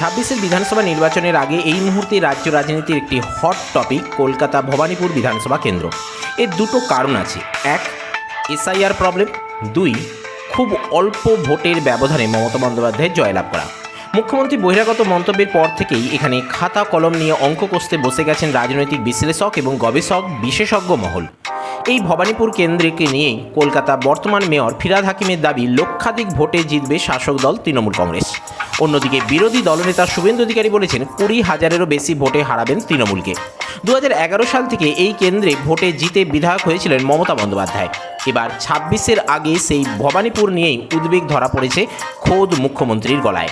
ছাব্বিশের বিধানসভা নির্বাচনের আগে এই মুহূর্তে রাজ্য রাজনীতির একটি হট টপিক কলকাতা ভবানীপুর বিধানসভা কেন্দ্র। এর দুটো কারণ আছে। এক এসআইআর প্রবলেম দুই, খুব অল্প ভোটের ব্যবধানে মমতা বন্দ্যোপাধ্যায়ের জয়লাভ করা। মুখ্যমন্ত্রী বহিরাগত মন্তব্যের পর থেকেই এখানে খাতা কলম নিয়ে অঙ্ক কষতে বসে গেছেন রাজনৈতিক বিশ্লেষক এবং গবেষক, বিশেষজ্ঞ মহল। এই ভবানীপুর কেন্দ্রকে নিয়েই কলকাতা বর্তমান মেয়র ফিরাদ হাকিমের দাবি, লক্ষাধিক ভোটে জিতবে শাসক দল তৃণমূল কংগ্রেস। অন্যদিকে বিরোধী দলনেতা শুভেন্দু অধিকারী বলেছেন, কুড়ি হাজারেরও বেশি ভোটে হারাবেন তৃণমূলকে। দু হাজার এগারো সাল থেকে এই কেন্দ্রে ভোটে জিতে বিধায়ক হয়েছিলেন মমতা বন্দ্যোপাধ্যায়। এবার ছাব্বিশের আগে সেই ভবানীপুর নিয়েই উদ্বেগ ধরা পড়েছে খোদ মুখ্যমন্ত্রীর গলায়।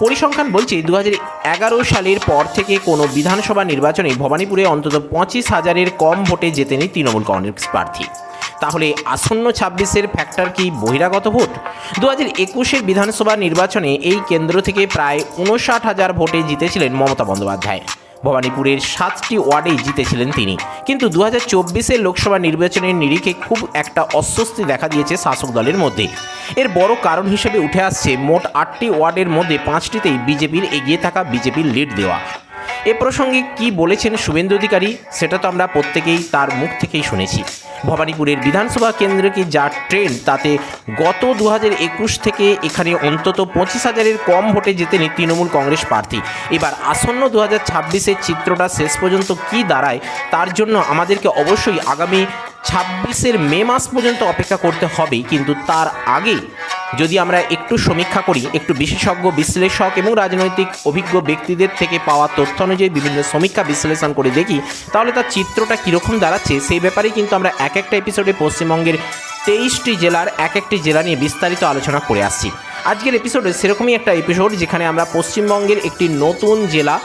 পরিসংখ্যান বলছে দু হাজার এগারো সালের পর থেকে কোনো বিধানসভা নির্বাচনে ভবানীপুরে অন্তত পঁচিশ হাজারের কম ভোটে জেতেনি তৃণমূল কংগ্রেস প্রার্থী। তাহলে আসন্ন ছাব্বিশের ফ্যাক্টর কি বহিরাগত ভোট? দু হাজার একুশের বিধানসভা নির্বাচনে এই কেন্দ্র থেকে প্রায় উনষাট হাজার ভোটে জিতেছিলেন মমতা বন্দ্যোপাধ্যায়। ভবানীপুরের সাতটি ওয়ার্ডেই জিতেছিলেন তিনি। কিন্তু দু হাজার লোকসভা নির্বাচনের নিরিখে খুব একটা অস্বস্তি দেখা দিয়েছে শাসক দলের মধ্যে। এর বড় কারণ হিসেবে উঠে আসছে মোট আটটি ওয়ার্ডের মধ্যে পাঁচটিতেই বিজেপির এগিয়ে থাকা বিজেপির লিড দেওয়া। এ প্রসঙ্গে কি বলেছেন শুভেন্দু অধিকারী, সেটা তো আমরা প্রত্যেকেই তার মুখ থেকেই শুনেছি। ভবানীপুরের বিধানসভা কেন্দ্রকে যা ট্রেন্ড তাতে গত দু থেকে এখানে অন্তত পঁচিশ হাজারের কম ভোটে জেতেনি তৃণমূল কংগ্রেস প্রার্থী। এবার আসন্ন দু হাজার ছাব্বিশের চিত্রটা শেষ পর্যন্ত কি দাঁড়ায়, তার জন্য আমাদেরকে অবশ্যই আগামী ছাব্বিশের মে মাস পর্যন্ত অপেক্ষা করতে হবে কিন্তু তার আগে যদি আমরা একটু সমীক্ষা করি, একটু বিশেষজ্ঞ, বিশ্লেষক এবং রাজনৈতিক অভিজ্ঞ ব্যক্তিদের থেকে পাওয়া তথ্য অনুযায়ী বিভিন্ন সমীক্ষা বিশ্লেষণ করে দেখি, তাহলে তার চিত্রটা কীরকম দাঁড়াচ্ছে, সেই ব্যাপারেই কিন্তু আমরা এক একটা এপিসোডে পশ্চিমবঙ্গের তেইশটি জেলার এক একটি জেলা নিয়ে বিস্তারিত আলোচনা করে আসছি। আজকের এপিসোডে সেরকমই একটা এপিসোড যেখানে আমরা পশ্চিমবঙ্গের একটি নতুন জেলা,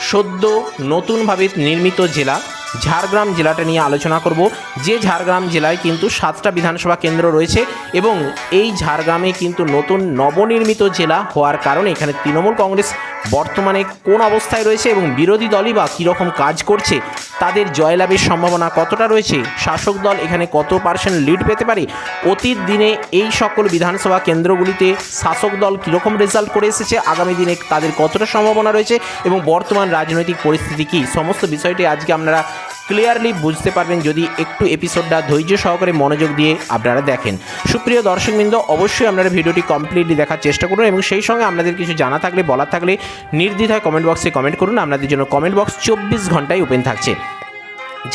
সদ্য নতুনভাবে নির্মিত জেলা ঝাড়গ্রাম জেলাটা নিয়ে আলোচনা করব। যে ঝাড়গ্রাম জেলায় কিন্তু সাতটা বিধানসভা কেন্দ্র রয়েছে এবং এই ঝাড়গ্রামে কিন্তু নতুন নবনির্মিত জেলা হওয়ার কারণে এখানে তৃণমূল কংগ্রেস বর্তমানে কোন অবস্থায় রয়েছে এবং বিরোধী দলই বা কীরকম কাজ করছে, তাদের জয়লাভের সম্ভাবনা কতটা রয়েছে, শাসক দল এখানে কত পার্সেন্ট লিড পেতে পারে, অতীত দিনে এই সকল বিধানসভা কেন্দ্রগুলিতে শাসক দল কীরকম রেজাল্ট করে এসেছে, আগামী দিনে তাদের কতটা সম্ভাবনা রয়েছে এবং বর্তমান রাজনৈতিক পরিস্থিতি কী, সমস্ত বিষয়টি আজকে আপনারা ক্লিয়ারলি বুঝতে পারবেন যদি একটু এপিসোডটা ধৈর্য সহকারে মনোযোগ দিয়ে আপনারা দেখেন। সুপ্রিয় দর্শকবৃন্দ, অবশ্যই আপনারা ভিডিওটি কমপ্লিটলি দেখার চেষ্টা করুন এবং সেই সঙ্গে আপনাদের কিছু জানা থাকলে, বলার থাকলে নির্দ্বিধায় কমেন্ট বক্সে কমেন্ট করুন। আপনাদের জন্য কমেন্ট বক্স চব্বিশ ঘন্টায় ওপেন থাকছে।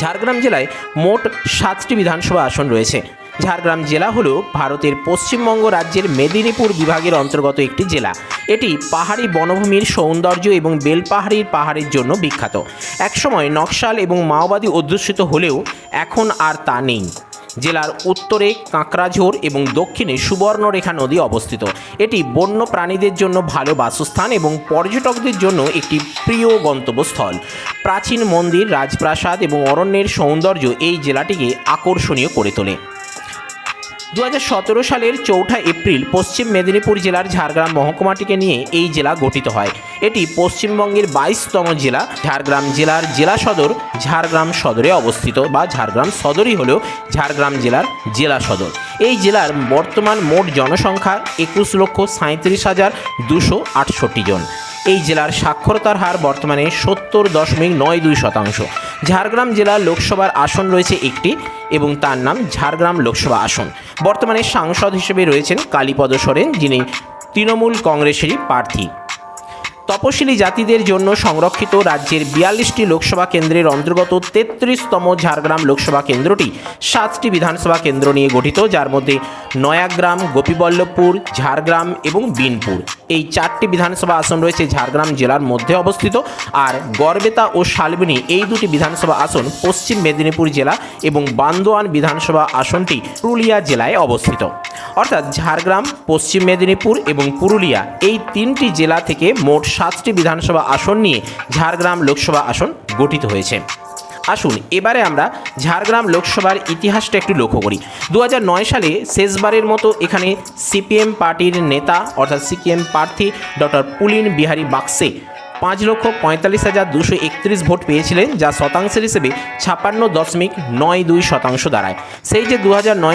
ঝাড়গ্রাম জেলায় মোট সাতটি বিধানসভা আসন রয়েছে। ঝাড়গ্রাম জেলা হল ভারতের পশ্চিমবঙ্গ রাজ্যের মেদিনীপুর বিভাগের অন্তর্গত একটি জেলা। এটি পাহাড়ি বনভূমির সৌন্দর্য এবং বেলপাহাড়ির পাহাড়ের জন্য বিখ্যাত। একসময় নকশাল এবং মাওবাদী অধ্যুষিত হলেও এখন আর তা নেই। জেলার উত্তরে কাঁকড়াঝোর এবং দক্ষিণে সুবর্ণরেখা নদী অবস্থিত। এটি বন্য প্রাণীদের জন্য ভালো বাসস্থান এবং পর্যটকদের জন্য একটি প্রিয় গন্তব্যস্থল। প্রাচীন মন্দির, রাজপ্রাসাদ এবং অরণ্যের সৌন্দর্য এই জেলাটিকে আকর্ষণীয় করে তোলে। দু হাজার সতেরো সালের চৌঠা এপ্রিল পশ্চিম মেদিনীপুর জেলার ঝাড়গ্রাম মহকুমাটিকে নিয়ে এই জেলা গঠিত হয়। এটি পশ্চিমবঙ্গের বাইশতম জেলা। ঝাড়গ্রাম জেলার জেলা সদর ঝাড়গ্রাম সদরে অবস্থিত বা ঝাড়গ্রাম সদরই হলেও ঝাড়গ্রাম জেলার জেলা সদর। এই জেলার বর্তমান মোট জনসংখ্যা একুশ লক্ষ সাঁত্রিশ হাজার দুশো আটষট্টি জন। এই জেলার সাক্ষরতার হার বর্তমানে সত্তর দশমিক নয় দুই শতাংশ। ঝাড়গ্রাম জেলার লোকসভার আসন রয়েছে একটি এবং তার নাম ঝাড়গ্রাম লোকসভা আসন। বর্তমানে সাংসদ হিসেবে রয়েছেন কালীপদ সরেন, যিনি তৃণমূল কংগ্রেসেরই প্রার্থী। তপশিলি জাতিদের জন্য সংরক্ষিত রাজ্যের বিয়াল্লিশটি লোকসভা কেন্দ্রের অন্তর্গত তেত্রিশতম ঝাড়গ্রাম লোকসভা কেন্দ্রটি সাতটি বিধানসভা কেন্দ্র নিয়ে গঠিত, যার মধ্যে নয়াগ্রাম, গোপীবল্লভপুর, ঝাড়গ্রাম এবং বিনপুর। এই চারটি বিধানসভা আসন রয়েছে ঝাড়গ্রাম জেলার মধ্যে অবস্থিত। আর গড়বেতা ও শালবনী এই দুটি বিধানসভা আসন পশ্চিম মেদিনীপুর জেলা এবং বান্দোয়ান বিধানসভা আসনটি পুরুলিয়া জেলায় অবস্থিত। অর্থাৎ ঝাড়গ্রাম, পশ্চিম মেদিনীপুর এবং পুরুলিয়া এই তিনটি জেলা থেকে মোট সাতটি বিধানসভা আসন নিয়ে ঝাড়গ্রাম লোকসভা আসন গঠিত হয়েছে। আসুন, এবারে আমরা ঝাড়গ্রাম লোকসভার ইতিহাসটা একটু লক্ষ্য করি। দু হাজার নয় সালে শেষবারের মতো এখানে সিপিএম পার্টির নেতা, অর্থাৎ সিপিএম প্রার্থী ডক্টর পুলিন বিহারী বাক্সে পাঁচ লক্ষ পঁয়তাল্লিশ হাজার দুশো একত্রিশ ভোট পেয়েছিলেন, যা শতাংশের হিসেবে ছাপান্ন দশমিক নয় দুই শতাংশ দাঁড়ায়। সেই যে দু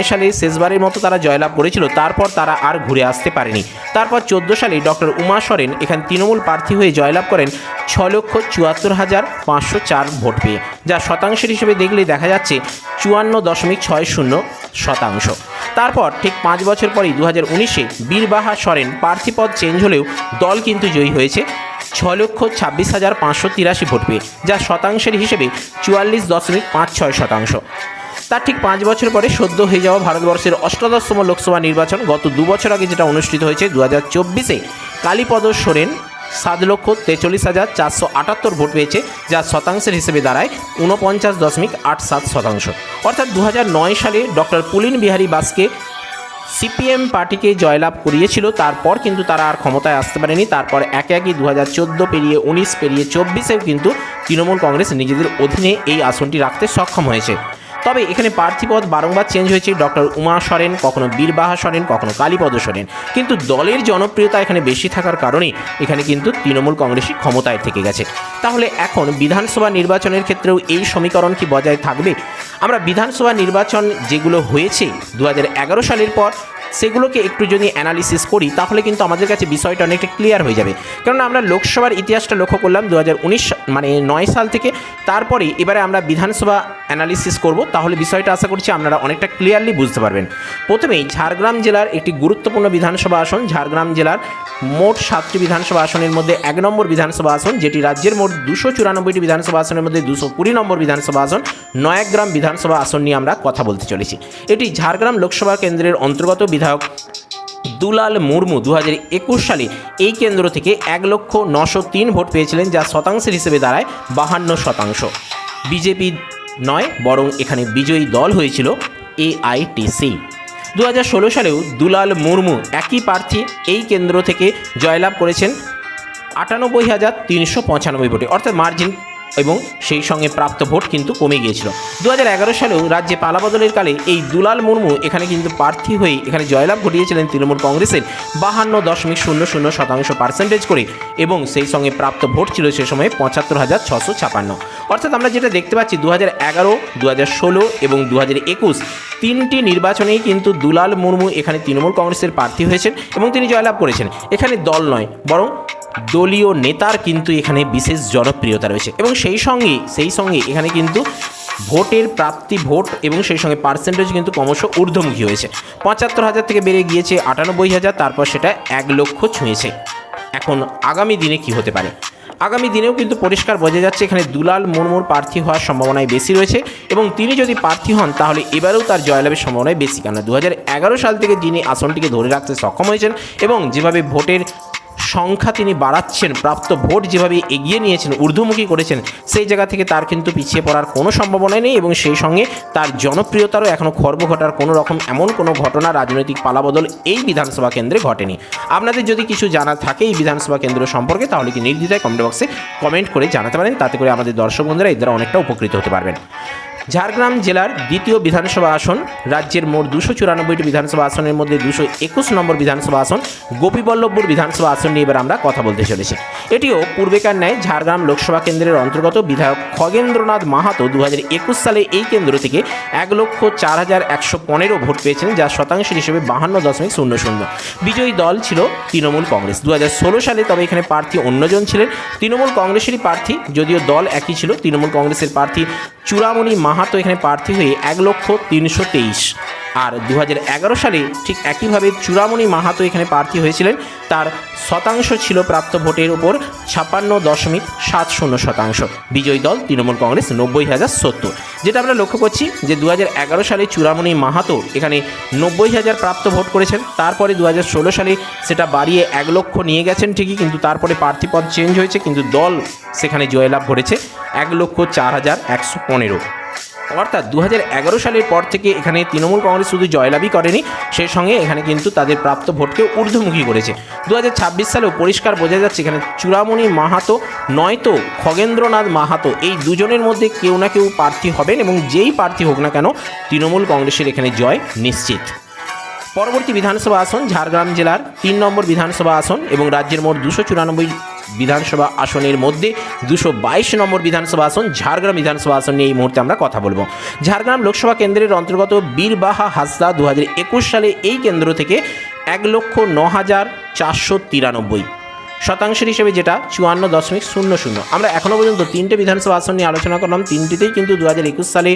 সালে শেষবারের মতো তারা জয়লাভ করেছিল, তারপর তারা আর ঘুরে আসতে পারেনি। তারপর চোদ্দ সালে ডক্টর উমা সরেন এখানে তৃণমূল প্রার্থী হয়ে জয়লাভ করেন ছ লক্ষ চুয়াত্তর হাজার পাঁচশো চার ভোট পেয়ে। যা শতাংশের হিসেবে দেখলে দেখা যাচ্ছে চুয়ান্ন দশমিক ছয় শূন্য শতাংশ। তারপর ঠিক পাঁচ বছর পরেই দু হাজার উনিশে বীরবাহা সরেন প্রার্থীপদ চেঞ্জ হলেও দল কিন্তু জয়ী হয়েছে ছ লক্ষ ছাব্বিশ হাজার পাঁচশো তিরাশি ভোট পেয়ে, যা শতাংশের হিসেবে চুয়াল্লিশ দশমিক পাঁচ ছয় শতাংশ। তার ঠিক পাঁচ বছর পরে সদ্য হয়ে যাওয়া ভারতবর্ষের অষ্টাদশতম লোকসভা নির্বাচন গত দু বছর আগে যেটা অনুষ্ঠিত হয়েছে দু হাজার চব্বিশে কালীপদ সোরেন সাত লক্ষ তেচল্লিশ হাজার চারশো আটাত্তর ভোট পেয়েছে, যা শতাংশের হিসেবে দাঁড়ায় ঊনপঞ্চাশ দশমিক আট সাত শতাংশ। অর্থাৎ দু সালে ডক্টর পুলিন বিহারী বাসকে সিপিএম পার্টিকে জয়লাভ করিয়েছিল, তারপর কিন্তু তারা আর ক্ষমতায় আসতে পারেনি। তারপর একে একই দু হাজার চোদ্দ পেরিয়ে উনিশ, পেরিয়ে চব্বিশেও কিন্তু তৃণমূল কংগ্রেস নিজেদের অধীনে এই আসনটি রাখতে সক্ষম হয়েছে। তবে এখানে প্রার্থীপদ বারংবার চেঞ্জ হয়েছে। ডক্টর উমা সরেন, কখনো বীরবাহা সরেন, কখনো কালীপদ সরেন। কিন্তু দলের জনপ্রিয়তা এখানে বেশি থাকার কারণে এখানে কিন্তু তৃণমূল কংগ্রেসই ক্ষমতায় থেকে গেছে। তাহলে এখন বিধানসভা নির্বাচনের ক্ষেত্রেও এই সমীকরণ কি বজায় থাকবে? আমরা বিধানসভা নির্বাচন যেগুলো হয়েছে দু হাজার এগারো সালের পর সেগুলোকে একটু যদি অ্যানালিসিস করি, তাহলে কিন্তু আমাদের কাছে বিষয়টা অনেকটা ক্লিয়ার হয়ে যাবে। কারণ আমরা লোকসভার ইতিহাসটা লক্ষ্য করলাম দু মানে নয় সাল থেকে। তারপরে এবারে আমরা বিধানসভা অ্যানালিসিস করব, তাহলে বিষয়টা আশা করছি আপনারা অনেকটা ক্লিয়ারলি বুঝতে পারবেন। প্রথমেই ঝাড়গ্রাম জেলার একটি গুরুত্বপূর্ণ বিধানসভা আসন, ঝাড়গ্রাম জেলার মোট সাতটি বিধানসভা আসনের মধ্যে এক নম্বর বিধানসভা আসন, যেটি রাজ্যের মোট দুশো চুরানব্বইটি বিধানসভা আসনের মধ্যে দুশো কুড়ি নম্বর বিধানসভা আসন, নয়াগ্রাম বিধানসভা আসন নিয়ে আমরা কথা বলতে চলেছি। এটি ঝাড়গ্রাম লোকসভা কেন্দ্রের অন্তর্গত বিধায়ক দুলাল মুর্মু দু হাজার একুশ সালে এই কেন্দ্র থেকে এক লক্ষ নশো তিন ভোট পেয়েছিলেন, যা শতাংশের হিসেবে দাঁড়ায় বাহান্ন শতাংশ। বিজেপি নয়, বরং এখানে বিজয়ী দল হয়েছিল এআইটিসি। দু ষোলো সালেও দুলাল মুর্মু একই প্রার্থী এই কেন্দ্র থেকে জয়লাভ করেছেন আটানব্বই হাজার তিনশো পঁচানব্বই ভোটে। অর্থাৎ মার্জিন এবং সেই সঙ্গে প্রাপ্ত ভোট কিন্তু কমে গিয়েছিল। দু হাজার এগারো সালেও রাজ্যে পালাবদলের কালে এই দুলাল মুর্মু এখানে কিন্তু প্রার্থী হয়ে এখানে জয়লাভ ঘটিয়েছিলেন তৃণমূল কংগ্রেসের বাহান্ন দশমিক শূন্য শূন্য শতাংশ পার্সেন্টেজ করে এবং সেই সঙ্গে প্রাপ্ত ভোট ছিল সে সময় পঁচাত্তর হাজার ছশো ছাপান্ন। অর্থাৎ আমরা যেটা দেখতে পাচ্ছি দু হাজার এগারো দু হাজার ষোলো এবং দু হাজার একুশ তিনটি নির্বাচনেই কিন্তু দুলাল মুর্মু এখানে তৃণমূল কংগ্রেসের প্রার্থী হয়েছেন এবং তিনি জয়লাভ করেছেন। এখানে দল নয়, বরং দলীয় নেতার কিন্তু এখানে বিশেষ জনপ্রিয়তা রয়েছে। এবং সেই সঙ্গে সেই সঙ্গে এখানে কিন্তু ভোটের প্রাপ্তি ভোট এবং সেই সঙ্গে পার্সেন্টেজ কিন্তু ক্রমশ ঊর্ধ্বমুখী হয়েছে। পঁচাত্তর হাজার থেকে বেড়ে গিয়েছে আটানব্বই হাজার, তারপর সেটা এক লক্ষ ছুঁয়েছে। এখন আগামী দিনে কি হতে পারে? আগামী দিনেও কিন্তু পরিষ্কার বোঝা যাচ্ছে এখানে দুলাল মুর্মুর প্রার্থী হওয়ার সম্ভাবনাই বেশি রয়েছে এবং তিনি যদি প্রার্থী হন, তাহলে এবারেও তার জয়লাভের সম্ভাবনাই বেশি। কেন দু হাজার এগারো সাল থেকে যিনি আসনটিকে ধরে রাখতে সক্ষম হয়েছেন এবং যেভাবে ভোটের সংখ্যা তিনি বাড়াচ্ছেন, প্রাপ্ত ভোট যেভাবে এগিয়ে নিয়েছেন, ঊর্ধ্বমুখী করেছেন, সেই জায়গা থেকে তার কিন্তু পিছিয়ে পড়ার কোনো সম্ভাবনা নেই এবং সেই সঙ্গে তার জনপ্রিয়তারও এখনও খর্ব ঘটার কোনো রকম এমন কোনো ঘটনা রাজনৈতিক পালাবদল এই বিধানসভা কেন্দ্রে ঘটেনি। আপনাদের যদি কিছু জানা থাকে এই বিধানসভা কেন্দ্র সম্পর্কে, তাহলে কি নির্দ্বিধায় কমেন্ট বক্সে কমেন্ট করে জানাতে পারেন, তাতে করে আমাদের দর্শক বন্ধুরা এর দ্বারা অনেকটা উপকৃত হতে পারবেন। ঝাড়গ্রাম জেলার দ্বিতীয় বিধানসভা আসন, রাজ্যের মোট দুশো চুরানব্বইটি বিধানসভা আসনের মধ্যে দুশো একুশ নম্বর বিধানসভা আসন, গোপীবল্লভপুর বিধানসভা আসন নিয়ে এবার আমরা কথা বলতে চলেছি। এটিও পূর্বেকার ন্যায় ঝাড়গ্রাম লোকসভা কেন্দ্রের অন্তর্গত বিধায়ক খগেন্দ্রনাথ মাহাতো দু একুশ সালে এই কেন্দ্র থেকে এক লক্ষ চার হাজার একশো পনেরো ভোট পেয়েছেন যা শতাংশ হিসেবে বাহান্ন দশমিক শূন্য শূন্য। বিজয়ী দল ছিল তৃণমূল কংগ্রেস। দু হাজার ষোলো সালে তবে এখানে প্রার্থী অন্যজন ছিলেন। তৃণমূল কংগ্রেসেরই প্রার্থী, যদিও দল একই ছিল, তৃণমূল কংগ্রেসের প্রার্থী চূড়ামণি মাহাতো এখানে প্রার্থী হয়ে এক লক্ষ তিনশো তেইশ। আর দু হাজার এগারো সালে ঠিক একইভাবে চূড়ামণি মাহাতো এখানে প্রার্থী হয়েছিলেন। তার শতাংশ ছিল প্রাপ্ত ভোটের উপর ছাপ্পান্ন দশমিক সাত শূন্য শতাংশ। বিজয়ী দল তৃণমূল কংগ্রেস নব্বই হাজার সত্তর। যেটা আমরা লক্ষ্য করছি যে দু হাজার এগারো সালে চূড়ামণি মাহাতো এখানে নব্বই হাজার প্রাপ্ত ভোট করেছেন। তারপরে দু হাজার ষোলো সালে সেটা বাড়িয়ে এক লক্ষ নিয়ে গেছেন ঠিকই, কিন্তু তারপরে প্রার্থীপদ চেঞ্জ হয়েছে, কিন্তু দল সেখানে জয়লাভ করেছে এক লক্ষ চার হাজার একশো পনেরো। অর্থাৎ দু হাজার এগারো সালের পর থেকে এখানে তৃণমূল কংগ্রেস শুধু জয়লাভই করেনি সেই সঙ্গে এখানে কিন্তু তাদের প্রাপ্ত ভোটকে ঊর্ধ্বমুখী করেছে। দু হাজার ছাব্বিশ সালেও পরিষ্কার বোঝা যাচ্ছে এখানে চূড়ামণি মাহাতো, নয়তো খগেন্দ্রনাথ মাহাতো, এই দুজনের মধ্যে কেউ না কেউ প্রার্থী হবেন এবং যেই প্রার্থী হোক না কেন তৃণমূল কংগ্রেসের এখানে জয় নিশ্চিত। পরবর্তী বিধানসভা আসন ঝাড়গ্রাম জেলার তিন নম্বর বিধানসভা আসন এবং রাজ্যের মোট দুশো চুরানব্বই বিধানসভা আসনের মধ্যে দুশো বাইশ নম্বর বিধানসভা আসন, ঝাড়গ্রাম বিধানসভা আসন নিয়ে এই মুহূর্তে আমরা কথা বলব। ঝাড়গ্রাম লোকসভা কেন্দ্রের অন্তর্গত বীরবাহা হাসদা দু হাজার একুশ সালে এই কেন্দ্র থেকে এক লক্ষ ন হাজার চারশো তিরানব্বই শতাংশের হিসেবে যেটা চুয়ান্ন দশমিক শূন্য শূন্য। আমরা এখনও পর্যন্ত তিনটে বিধানসভা আসন নিয়ে আলোচনা করলাম, তিনটিতেই কিন্তু দু হাজার একুশ সালে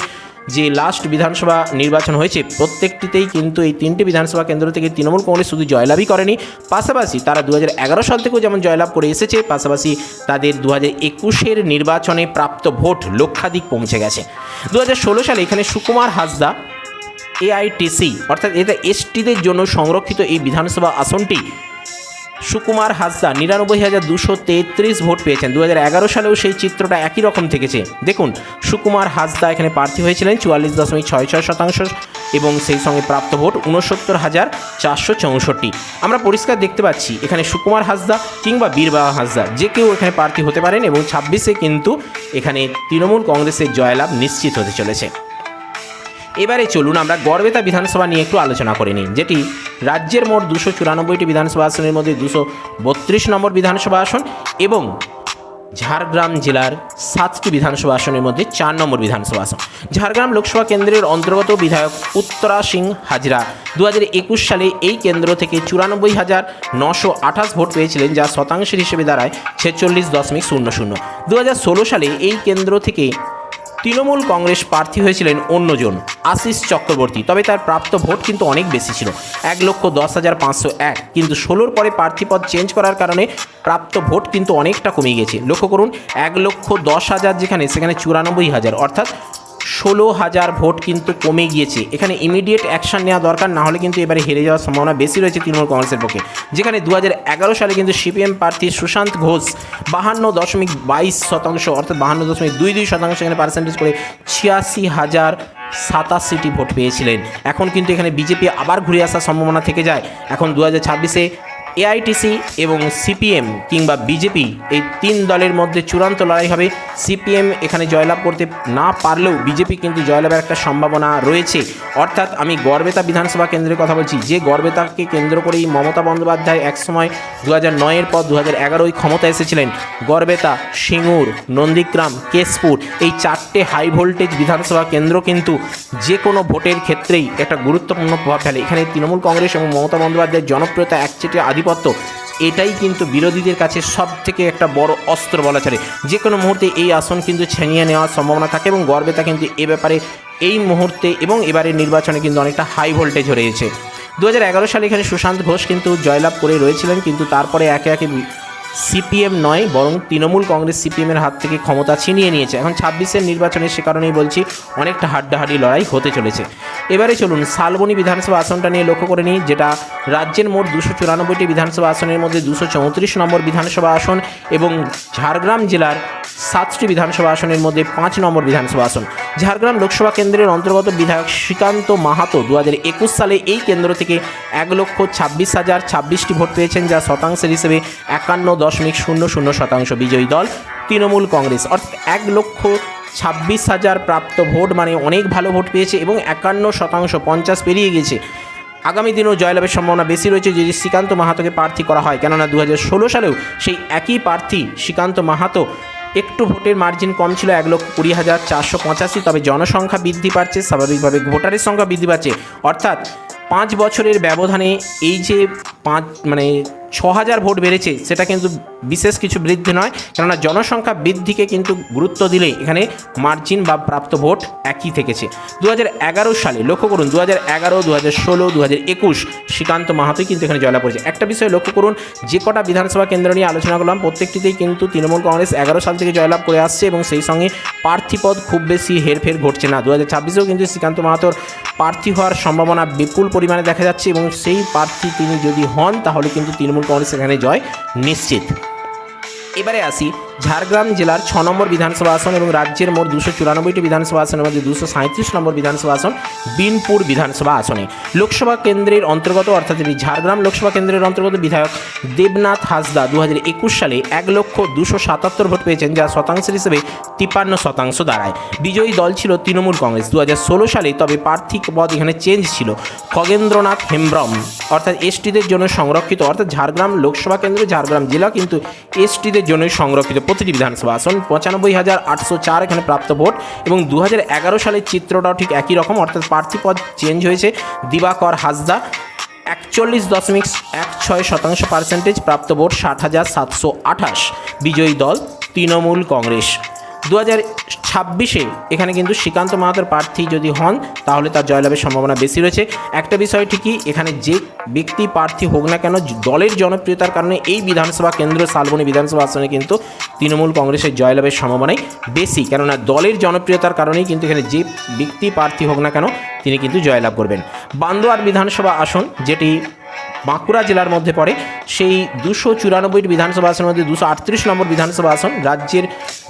যে লাস্ট বিধানসভা নির্বাচন হয়েছে, প্রত্যেকটিতেই কিন্তু এই তিনটি বিধানসভা কেন্দ্র থেকে তৃণমূল কংগ্রেস শুধু জয়লাভই করেনি। পাশাপাশি তারা দু সাল থেকেও যেমন জয়লাভ করে এসেছে, পাশাপাশি তাদের দু একুশের নির্বাচনে প্রাপ্ত ভোট লক্ষাধিক পৌঁছে গেছে। দু হাজার ষোলো সালে এখানে সুকুমার হাসদা, এআইটিসি, অর্থাৎ এটা এসটিদের জন্য সংরক্ষিত এই বিধানসভা আসনটি সুকুমার হাসদা নিরানব্বই হাজার দুশো তেত্রিশ ভোট পেয়েছেন। দু হাজার এগারো সালেও সেই চিত্রটা একই রকম থেকেছে। দেখুন, সুকুমার হাসদা এখানে প্রার্থী হয়েছিলেন চুয়াল্লিশ দশমিক ছয় ছয় শতাংশ এবং সেই সঙ্গে প্রাপ্ত ভোট উনসত্তর হাজার চারশো চৌষট্টি। আমরা পরিষ্কার দেখতে পাচ্ছি, এখানে সুকুমার হাসদা কিংবা বীরবাহা হাসদা যে কেউ এখানে প্রার্থী হতে পারেন এবং ছাব্বিশে কিন্তু এখানে তৃণমূল কংগ্রেসের জয়লাভ নিশ্চিত হতে চলেছে। এবারে চলুন আমরা গড়বেতা বিধানসভা নিয়ে একটু আলোচনা করে নিই, যেটি রাজ্যের মোট দুশো চুরানব্বইটি বিধানসভা আসনের মধ্যে দুশো বত্রিশ নম্বর বিধানসভা আসন এবং ঝাড়গ্রাম জেলার সাতটি বিধানসভা আসনের মধ্যে চার নম্বর বিধানসভা আসন। ঝাড়গ্রাম লোকসভা কেন্দ্রের অন্তর্গত বিধায়ক উত্তরা সিং হাজরা দু একুশ সালে এই কেন্দ্র থেকে চুরানব্বই হাজার নশো আঠাশ ভোট পেয়েছিলেন, যা শতাংশের হিসেবে দাঁড়ায় ছেচল্লিশ দশমিক শূন্য শূন্য। দু সালে এই কেন্দ্র থেকে তৃণমূল কংগ্রেস প্রার্থী হয়েছিলেন অন্যজন, আশিস চক্রবর্তী। তবে তার প্রাপ্ত ভোট কিন্তু অনেক বেশি ছিল, এক লক্ষ দশ হাজার পাঁচশো এক। কিন্তু ষোলোর পরে প্রার্থীপদ চেঞ্জ করার কারণে প্রাপ্ত ভোট কিন্তু অনেকটা কমে গেছে। লক্ষ্য করুন, এক লক্ষ দশ হাজার যেখানে, সেখানে চুরানব্বই হাজার। অর্থাৎ ষোলো হাজার ভোট কিন্তু কমে গিয়েছে। এখানে ইমিডিয়েট অ্যাকশন নেওয়া দরকার, না হলে কিন্তু এবারে হেরে যাওয়ার সম্ভাবনা বেশি রয়েছে তৃণমূল কংগ্রেসের পক্ষে। যেখানে দু সালে কিন্তু সিপিএম প্রার্থী সুশান্ত ঘোষ বাহান্ন দশমিক বাইশ শতাংশ, অর্থাৎ বাহান্ন দশমিক দুই দুই শতাংশ এখানে পার্সেন্টেজ করে ছিয়াশি হাজার সাতাশিটি ভোট পেয়েছিলেন। এখন কিন্তু এখানে বিজেপি আবার ঘুরে আসার সম্ভাবনা থেকে যায়। এখন দু হাজার ছাব্বিশে এআইটিসি এবং সিপিএম কিংবা বিজেপি এই তিন দলের মধ্যে চূড়ান্ত লড়াই হবে। সিপিএম এখানে জয়লাভ করতে না পারলেও বিজেপি কিন্তু জয়লাভের একটা সম্ভাবনা রয়েছে। অর্থাৎ আমি গড়বেতা বিধানসভা কেন্দ্রের কথা বলছি। যে গড়বেতাকে কেন্দ্র করেই মমতা বন্দ্যোপাধ্যায় একসময় দু হাজার নয়ের পর দু হাজার এগারোই ক্ষমতা এসেছিলেন। গড়বেতা, সিঙ্গুর, নন্দীগ্রাম, কেশপুর এই চারটে হাই ভোল্টেজ বিধানসভা কেন্দ্র কিন্তু যে কোনো ভোটের ক্ষেত্রেই একটা গুরুত্বপূর্ণ প্রভাব ফেলে। এখানে তৃণমূল কংগ্রেস এবং মমতা বন্দ্যোপাধ্যায়ের জনপ্রিয়তা একচেটিয়া আধিপত্য। এটাই কিন্তু বিরোধীদের কাছে সব থেকে একটা বড় অস্ত্র বলা চলে। যে কোনো মুহূর্তে এই আসন কিন্তু ছেনিয়ে নেওয়ার সম্ভাবনা থাকে এবং গর্বেতা কিন্তু এ ব্যাপারে এই মুহূর্তে এবং এবারের নির্বাচনে কিন্তু অনেকটা হাই ভোল্টেজ রয়েছে। দু হাজার এগারো সালে এখানে সুশান্ত ঘোষ কিন্তু জয়লাভ করে রয়েছিলেন, কিন্তু তারপরে একে একে সিপিএম নয়, বরং তৃণমূল কংগ্রেস সিপিএমের হাত থেকে ক্ষমতা ছিনিয়ে নিয়েছে। এখন ছাব্বিশের নির্বাচনে সে কারণেই বলছি, অনেকটা হাড্ডাহাড্ডি লড়াই হতে চলেছে। এবারে চলুন, শালবনী বিধানসভা আসনটা নিয়ে লক্ষ্য করে নিই, যেটা রাজ্যের মোট দুশো চুরানব্বইটি বিধানসভা আসনের মধ্যে দুশো চৌত্রিশ নম্বর বিধানসভা আসন এবং ঝাড়গ্রাম জেলার সাতটি বিধানসভা আসনের মধ্যে পাঁচ নম্বর বিধানসভা আসন। ঝাড়গ্রাম লোকসভা কেন্দ্রের অন্তর্গত বিধায়ক শ্রীকান্ত মাহাতো দু একুশ সালে এই কেন্দ্র থেকে এক লক্ষ ছাব্বিশ হাজার ছাব্বিশটি ভোট পেয়েছেন, যা শতাংশের হিসেবে একান্ন দশমিক শূন্য শূন্য শতাংশ বিজয়ী দল। তৃণমূল কংগ্রেস, অর্থাৎ এক লক্ষ ছাব্বিশ হাজার প্রাপ্ত ভোট মানে অনেক ভালো ভোট পেয়েছে এবং একান্ন শতাংশ পঞ্চাশ পেরিয়ে গেছে আগামী দিনেও জয়লাভের সম্ভাবনা বেশি রয়েছে যদি শ্রীকান্ত মাহাতোকে প্রার্থী করা হয়। কেননা দু হাজার ষোলো সালেও সেই একই প্রার্থী শ্রীকান্ত মাহাতো একটু ভোটের মার্জিন কম ছিল, এক লক্ষ কুড়ি হাজার চারশো পঁচাশি। তবে জনসংখ্যা বৃদ্ধি পাচ্ছে, স্বাভাবিকভাবে ভোটারের সংখ্যা বৃদ্ধি পাচ্ছে। অর্থাৎ পাঁচ বছরের ব্যবধানে এই যে পাঁচ মানে ছ হাজার ভোট বেড়েছে, সেটা কিন্তু বিশেষ কিছু বৃদ্ধি নয়, কেননা জনসংখ্যা বৃদ্ধিকে কিন্তু গুরুত্ব দিলে এখানে মার্জিন বা প্রাপ্ত ভোট একই থেকেছে। দু হাজার এগারো সালে, লক্ষ্য করুন দু হাজার এগারো দু হাজার ষোলো দু হাজার একুশ শ্রীকান্ত মাহাতোই কিন্তু এখানে জয়লাভ করেছে। একটা বিষয় লক্ষ্য করুন, যে কটা বিধানসভা কেন্দ্র নিয়ে আলোচনা করলাম, প্রত্যেকটিতেই কিন্তু তৃণমূল কংগ্রেস এগারো সাল থেকে জয়লাভ করে আসছে এবং সেই সঙ্গে প্রার্থীপদ খুব বেশি হেরফের ঘটছে না। দু হাজার ছাব্বিশেও কিন্তু শ্রীকান্ত মাহাতোর প্রার্থী হওয়ার সম্ভাবনা বিপুল পরিমাণে দেখা যাচ্ছে এবং সেই প্রার্থী তিনি যদি হন, তাহলে কিন্তু তৃণমূল কংগ্রেস সেখানে জয় নিশ্চিত। এবারে আসি ঝাড়গ্রাম জেলার ছ নম্বর বিধানসভা আসন এবং রাজ্যের মোট দুশো চুরানব্বইটি বিধানসভা আসনের মধ্যে দুশো সাঁত্রিশ নম্বর বিধানসভা আসন বিনপুর বিধানসভা আসনে। লোকসভা কেন্দ্রের অন্তর্গত, অর্থাৎ এটি ঝাড়গ্রাম লোকসভা কেন্দ্রের অন্তর্গত বিধায়ক দেবনাথ হাসদা দু হাজার একুশ সালে এক লক্ষ দুশো সাতাত্তর ভোট পেয়েছেন, যা শতাংশের হিসেবে তিপ্পান্ন শতাংশ দাঁড়ায়। বিজয়ী দল ছিল তৃণমূল কংগ্রেস। দু হাজার ষোলো সালে তবে প্রার্থী পদ এখানে চেঞ্জ ছিল। খগেন্দ্রনাথ হেমব্রম, অর্থাৎ এসটিদের জন্য সংরক্ষিত, অর্থাৎ ঝাড়গ্রাম লোকসভা কেন্দ্র, ঝাড়গ্রাম জেলা কিন্তু এসটিদের জন্যই সংরক্ষিত। প্রতিটি বিধানসভা আসন পঁচানব্বই হাজার আটশো চার এখানে প্রাপ্ত ভোট এবং দু হাজার এগারো সালের চিত্রটাও ঠিক একই রকম, অর্থাৎ প্রার্থী পদ চেঞ্জ হয়েছে। দিবাকর হাসদা একচল্লিশ দশমিক এক ছয় শতাংশ পার্সেন্টেজ প্রাপ্ত ভোট ষাট হাজার সাতশো আঠাশ। বিজয়ী দল তৃণমূল কংগ্রেস। দু হাজার ছাব্বিশে, এখানে কিন্তু শ্রীকান্ত মাহাতোর প্রার্থী যদি হন, তাহলে তার জয়লাভের সম্ভাবনা বেশি রয়েছে। একটা বিষয় ঠিকই, এখানে যে ব্যক্তি প্রার্থী হোক না কেন, দলের জনপ্রিয়তার কারণে এই বিধানসভা কেন্দ্র, শালবনী বিধানসভা আসনে কিন্তু তৃণমূল কংগ্রেসের জয়লাভের সম্ভাবনাই বেশি। কেননা দলের জনপ্রিয়তার কারণেই কিন্তু এখানে যে ব্যক্তি প্রার্থী হোক না কেন, তিনি কিন্তু জয়লাভ করবেন। বান্দোয়ার বিধানসভা আসন, যেটি বাঁকুড়া জেলার মধ্যে পড়ে। সেই দুশো চুরানব্বইটি বিধানসভা আসনের মধ্যে, দুশো আটত্রিশ নম্বর বিধানসভা আসন, রাজ্যের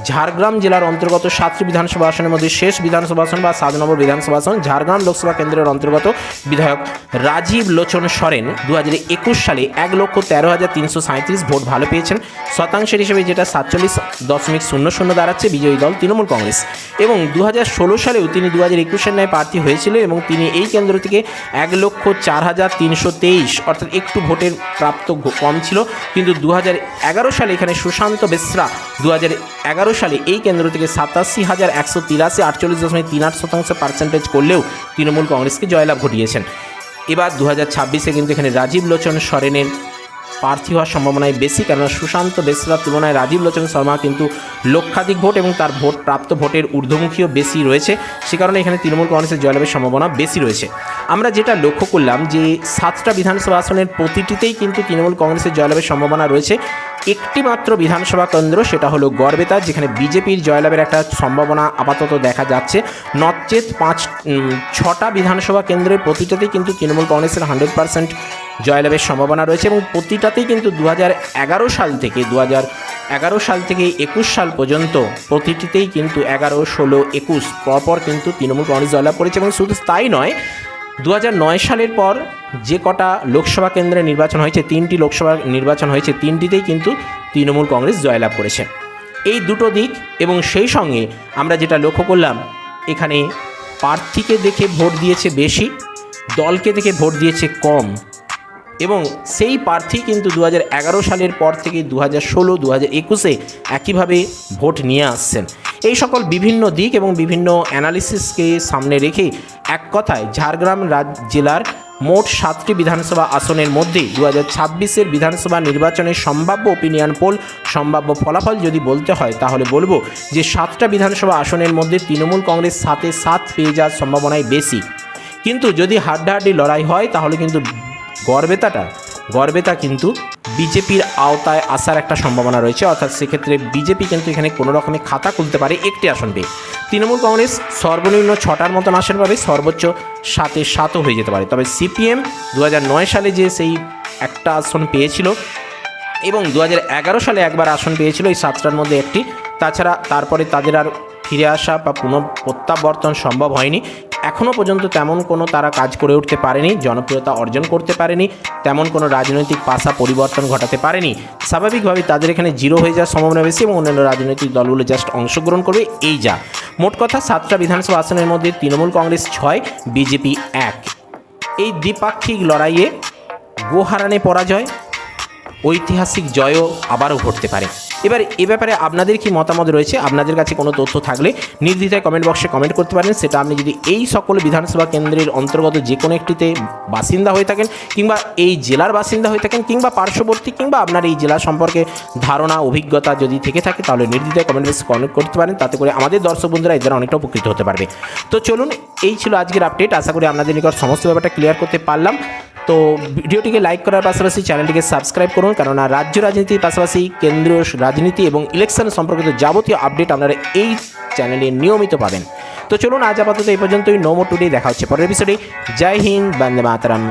ঝাড়গ্রাম জেলার অন্তর্গত সাতটি বিধানসভা আসনের মধ্যে শেষ বিধানসভা আসন বা সাত নম্বর বিধানসভা আসন। ঝাড়গ্রাম লোকসভা কেন্দ্রের অন্তর্গত বিধায়ক রাজীব লোচন সরেন দু হাজার একুশ সালে এক লক্ষ তেরো হাজার তিনশো সাঁত্রিশ ভোট ভালো পেয়েছেন। শতাংশের হিসেবে যেটা সাতচল্লিশ দশমিক শূন্য শূন্য দাঁড়াচ্ছে বিজয়ী দল তৃণমূল কংগ্রেস। এবং দু হাজার ষোলো সালেও তিনি দু হাজার একুশের ন্যায় প্রার্থী হয়েছিল এবং তিনি এই কেন্দ্র থেকে এক লক্ষ চার হাজার তিনশো তেইশ, অর্থাৎ একটু ভোটের প্রাপ্ত কম ছিল। কিন্তু দু সালে এখানে সুশান্ত বেসরা দু সালে এই কেন্দ্র থেকে সাতাশি হাজার একশো তিরাশি আটচল্লিশ দশমিক তিন আট শতাংশ পার্সেন্টেজ করলেও তৃণমূল কংগ্রেসকে জয়লাভ ঘটিয়েছেন। এবার দু হাজার ছাব্বিশে কিন্তু এখানে রাজীব লোচন সরেনের প্রার্থী হওয়ার সম্ভাবনাই বেশি, কেননা সুশান্ত বেসরার তুলনায় রাজীব লোচন শর্মা কিন্তু লক্ষাধিক ভোট এবং তার ভোট প্রাপ্ত ভোটের ঊর্ধ্বমুখীও বেশি রয়েছে। সে কারণে এখানে তৃণমূল কংগ্রেসের জয়লাভের সম্ভাবনা বেশি রয়েছে। আমরা যেটা লক্ষ্য করলাম যে সাতটা বিধানসভা আসনের প্রতিটিতেই কিন্তু তৃণমূল কংগ্রেসের জয়লাভের সম্ভাবনা রয়েছে। একটি মাত্র বিধানসভা কেন্দ্র, সেটা হলো গড়বেতা, যেখানে বিজেপির জয়লাভের একটা সম্ভাবনা আপাতত দেখা যাচ্ছে। নচেত পাঁচ ছটা বিধানসভা কেন্দ্রের প্রতিটাতেই কিন্তু তৃণমূল কংগ্রেসের হান্ড্রেড পার্সেন্ট জয়লাভের সম্ভাবনা রয়েছে এবং প্রতিটাতেই কিন্তু দু এগারো সাল থেকে দু এগারো সাল থেকে একুশ সাল পর্যন্ত প্রতিটিতেই কিন্তু এগারো, ষোলো, একুশ পরপর কিন্তু তৃণমূল কংগ্রেস জয়লাভ করেছে এবং শুধু তাই নয় দু সালের পর যে কটা লোকসভা কেন্দ্রে নির্বাচন হয়েছে, তিনটি লোকসভা নির্বাচন হয়েছে, তিনটিতেই কিন্তু তৃণমূল কংগ্রেস জয়লাভ করেছে। এই দুটো দিক এবং সেই সঙ্গে আমরা যেটা লক্ষ্য করলাম, এখানে প্রার্থীকে দেখে ভোট দিয়েছে বেশি, দলকে দেখে ভোট দিয়েছে কম। এবং সেই প্রার্থী কিন্তু দু হাজার এগারো সালের পর থেকে দু হাজার ষোলো দু হাজার একুশে একইভাবে ভোট নিয়ে আসছেন। এই সকল বিভিন্ন দিক এবং বিভিন্ন অ্যানালিসিসকে সামনে রেখে এক কথায় ঝাড়গ্রাম রাজ, জেলার মোট সাতটি বিধানসভা আসনের মধ্যে দু হাজার ছাব্বিশের বিধানসভা নির্বাচনের সম্ভাব্য ওপিনিয়ন পোল সম্ভাব্য ফলাফল যদি বলতে হয়, তাহলে বলব যে সাতটা বিধানসভা আসনের মধ্যে তৃণমূল কংগ্রেস সাতে সাত পেয়ে যাওয়ার সম্ভাবনাই বেশি। কিন্তু যদি হাড্ডাহাড্ডি লড়াই হয়, তাহলে কিন্তু গড়বেতাটা। গড়বেতা কিন্তু বিজেপির আওতায় আসার একটা সম্ভাবনা রয়েছে। অর্থাৎ সেক্ষেত্রে বিজেপি কিন্তু এখানে কোনো রকমে খাতা খুলতে পারে, একটি আসন পেয়ে তৃণমূল কংগ্রেস সর্বনিম্ন ছটার মতন আসন পাবে, সর্বোচ্চ সাতে সাতও হয়ে যেতে পারে। তবে সিপিএম দু হাজার নয় সালে যে সেই একটা আসন পেয়েছিল এবং দু হাজার এগারো সালে একবার আসন পেয়েছিল এই সাতটার মধ্যে একটি। তাছাড়া তারপরে তাদের আর ফিরে আসা বা পুনঃ প্রত্যাবর্তন সম্ভব হয়নি। এখনও পর্যন্ত তেমন কোনো তারা কাজ করে উঠতে পারেনি, জনপ্রিয়তা অর্জন করতে পারেনি, তেমন কোনো রাজনৈতিক পাশা পরিবর্তন ঘটাতে পারেনি। স্বাভাবিকভাবেই তাদের এখানে জিরো হয়ে যাওয়ার সম্ভাবনা বেশি এবং অন্যান্য রাজনৈতিক দলগুলো জাস্ট অংশগ্রহণ করবে, এই যা। মোট কথা সাতটা বিধানসভা আসনের মধ্যে তৃণমূল কংগ্রেস ছয়, বিজেপি এক। এই দ্বিপাক্ষিক লড়াইয়ে গোহারানে পরাজয়, ঐতিহাসিক জয়ও আবারও ঘটতে পারে। এবার এ ব্যাপারে আপনাদের কি মতামত রয়েছে? আপনাদের কাছে কোনো তথ্য থাকলে নির্দ্বিধায় কমেন্ট বক্সে কমেন্ট করতে পারেন। সেটা আপনি যদি এই সকল বিধানসভা কেন্দ্রের অন্তর্গত যে কোনো একটিতে বাসিন্দা হয়ে থাকেন, কিংবা এই জেলার বাসিন্দা হয়ে থাকেন, কিংবা পার্শ্ববর্তী, কিংবা আপনার এই জেলা সম্পর্কে ধারণা, অভিজ্ঞতা যদি থেকে থাকে, তাহলে নির্দ্বিধায় কমেন্ট বক্সে কমেন্ট করতে পারেন। তাতে করে আমাদের দর্শক বন্ধুরা এদের অনেকটা উপকৃত হতে পারবে। তো চলুন, এই ছিল আজকের আপডেট আশা করি আপনাদের নিকট সমস্ত ব্যাপারটা ক্লিয়ার করতে পারলাম। তো ভিডিওটিকে লাইক করার পাশাপাশি চ্যানেলটিকে সাবস্ক্রাইব করুন, কেননা রাজ্য রাজনীতির পাশাপাশি কেন্দ্রীয় রাজনীতি এবং ইলেকশন সম্পর্কিত যাবতীয় আপডেট আপনারা এই চ্যানেলে নিয়মিত পাবেন। তো চলুন আজ আপাতত এই পর্যন্তই। নোমো টুডে দেখা হচ্ছে পরের এপিসোডে জয় হিন্দ, বন্দে মাতরম।